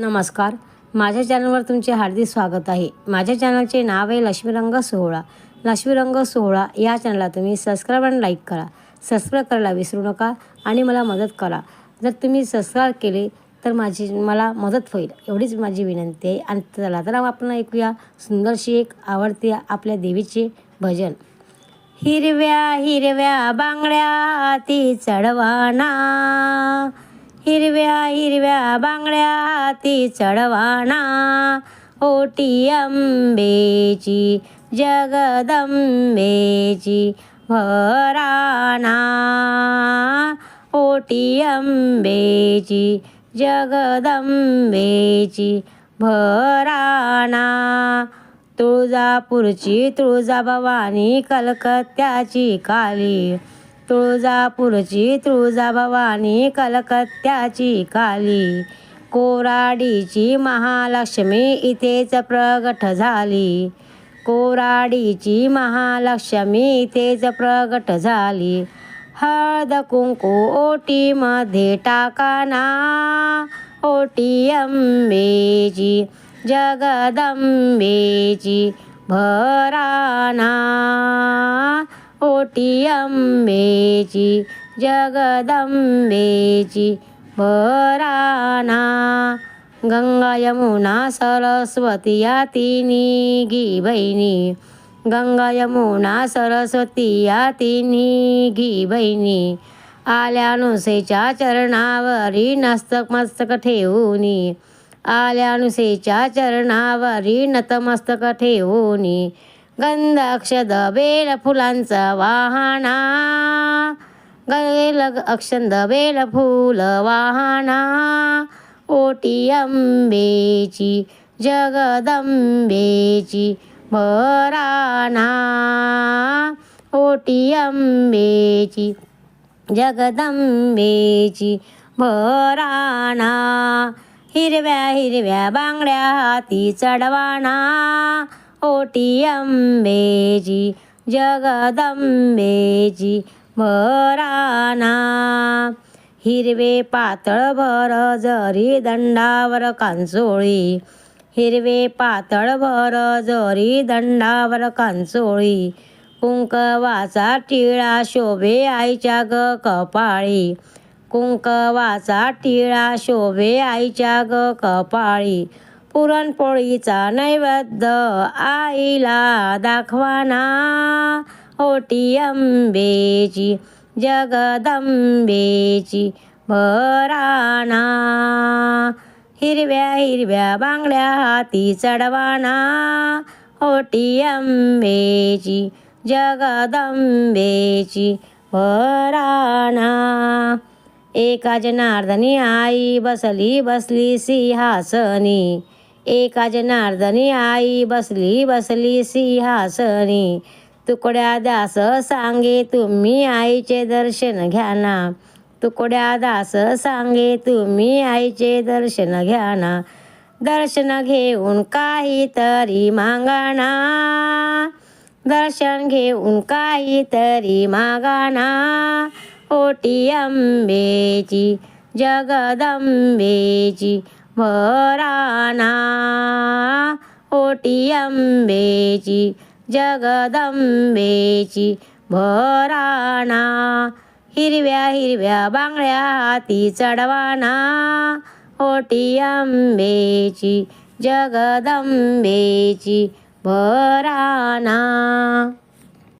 नमस्कार. माझ्या चॅनलवर तुमचे हार्दिक स्वागत आहे. माझ्या चॅनलचे नाव आहे लक्ष्मीरंग सोहळा. लक्ष्मीरंग सोहळा या चॅनलला तुम्ही सबस्क्राईब आणि लाईक करा. सबस्क्राईब करायला विसरू नका आणि मला मदत करा. जर तुम्ही सबस्क्राईब केले तर माझी मला मदत होईल. एवढीच माझी विनंती आहे. आणि चला तर आपण ऐकूया सुंदरशी एक आवडती आपल्या देवीचे भजन. हिरव्या हिरव्या बांगड्या ती चढवाना. हिरव्या हिरव्या बांगड्या हाती चढवाना ओटी अंबेची जगदंबेची भराना ओटी अंबेची जगदंबेची भराना तुळजापूरची तुळजाभवानी कलकत्त्याची काली तुळजापूरची तुळजाभवानी कलकत्त्याची काली कोराडीची महालक्ष्मी इथेच प्रगट झाली. कोराडीची महालक्ष्मी इथेच प्रगट झाली. हळद कुंकू ओटीमध्ये टाकाना ओटी अंबेची जगदंबेची भराना. ओटी अंबेची जगदंबेची भराना गंगा यमुना सरस्वती या तिन्ही गी बहिणी गंगा यमुना सरस्वती या तिन्ही गी बहिणी आल्यानुसेच्या चरणावरी नस्तक मस्तक ठेवूनी आल्यानुसेच्या चरणावरी नतमस्तक ठेवूनी गंध अक्षद बेल फुलांचा वाहना. गेल अक्षंद बेल फुल वाहना ओटी अंबेची जगदंबेची भराना. ओटी अंबेची जगदंबेची भराना. हिरव्या हिरव्या बांगड्या हाती चढवाना. ओटी अंबेची जगदंबेची भराना हिरवे पातळ भर जरी दंडावर कांचोळी हिरवे पातळ भर जरी दंडावर कांचोळी कुंकवाचा टिळा शोभे आईच्या ग कपाळी कुंकवाचा टिळा शोभे आईच्या ग कपाळी पुरणपोळीचा नैवेद्य आईला दाखवाना. ओटी अंबेची जगदंबेची भराना. हिरव्या हिरव्या बांगड्या हाती चढवाना. ओटी अंबेची जगदंबेची भराना. एका जनार्दनी आई बसली बसली सिंहासनी. एका जनार्दनी आई बसली बसली सिंहासनी. तुकड्या दास सांगे तुम्ही आईचे दर्शन घ्या ना. तुकड्या दास सांगे तुम्ही आईचे दर्शन घ्या ना. दर्शन घेऊन काहीतरी मागाना दर्शन घेऊन काहीतरी मागाना ओटी अंबेची जगदंबेची वराना ओटी अंबेची जगदंबेची भराना हिरव्या हिरव्या बांगड्या हाती चढवाना ओटी अंबेची जगदंबेची भराना